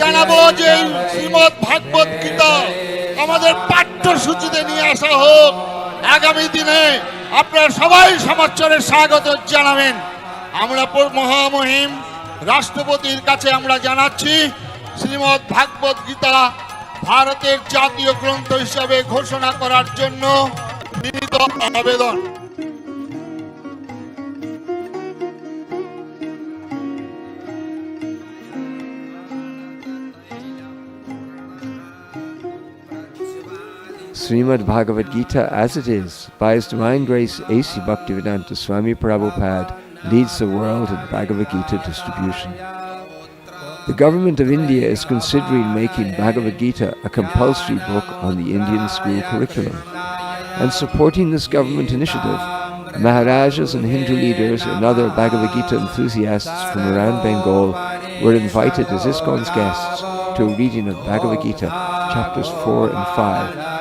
জানাব যে এই শ্রীমদ ভাগবত গীতা আমাদের পাঠ্যসূচিতে নিয়ে আসা হোক। আগামী দিনে আপনারা সবাই সমাচারে স্বাগত জানাবেন। আমরা মহামহিম রাষ্ট্রপতির কাছে আমরা জানাচ্ছি, শ্রীমদ ভাগবত গীতা ভারতের জাতীয় গ্রন্থ হিসাবে ঘোষণা করার জন্য বিনীত আবেদন। Srimad Bhagavad Gita as it is, by His Divine Grace A.C. Bhaktivedanta Swami Prabhupada, leads the world in Bhagavad Gita distribution. The government of India is considering making Bhagavad Gita a compulsory book on the Indian school curriculum. And supporting this government initiative, Maharajas and Hindu leaders and other Bhagavad Gita enthusiasts from around Bengal were invited as ISKCON's guests to a reading of Bhagavad Gita, chapters 4 and 5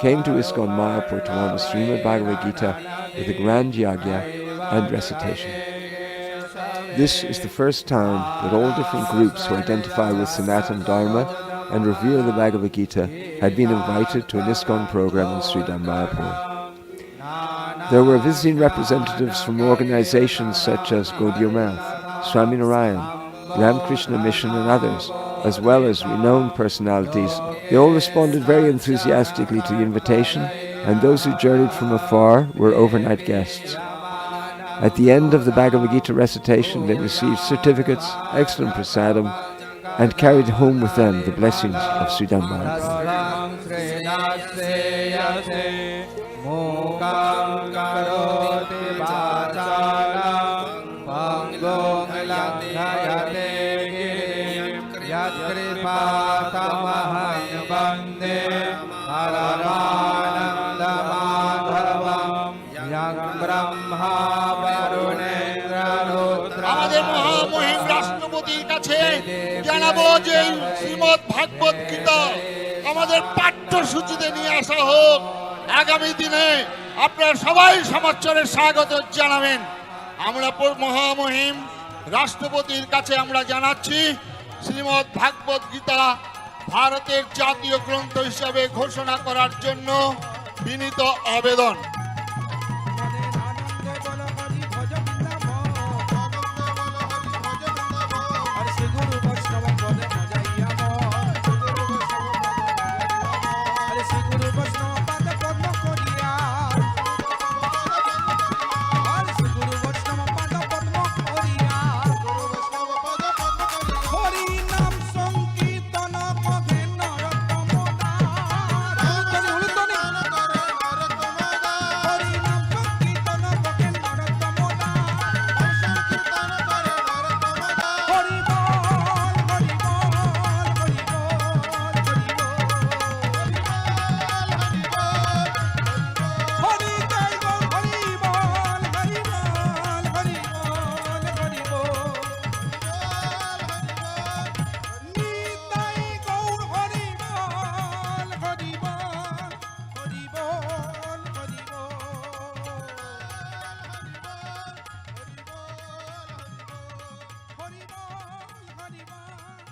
came to ISKCON Mayapur to honor Srimad Bhagavad Gita with a grand yagya and recitation. This is the first time that all different groups who identify with Sanatan Dharma and revere the Bhagavad Gita had been invited to an ISKCON program in Sridham Mayapur. There were visiting representatives from organizations such as Gaudiya Math, Swami Narayan, Ramakrishna Mission and others, as well as renowned personalities. They all responded very enthusiastically to the invitation, and those who journeyed from afar were overnight guests. At the end of the Bhagavad Gita recitation, they received certificates, excellent prasadam, and carried home with them the blessings of Sridham यत्कृपातमहं वन्दे परमानन्दमाधवं यं ब्रह्मा वरुणेन्द्ररुद्र আমাদের মহামহিম রাষ্ট্রপতির কাছে জানাবো যে এই শ্রীমদ ভাগবত গীতা আমাদের পাঠ্যসূচিতে নিয়ে আসা হোক আগামী দিনে আপনারা সবাই সমাচারে স্বাগত জানাবেন আমরা প- মহামহিম রাষ্ট্রপতির কাছে আমরা জানাচ্ছি শ্রীমদ ভাগবত গীতা ভারতের জাতীয় গ্রন্থ হিসাবে ঘোষণা করার জন্য বিনীত আবেদন। হরি বল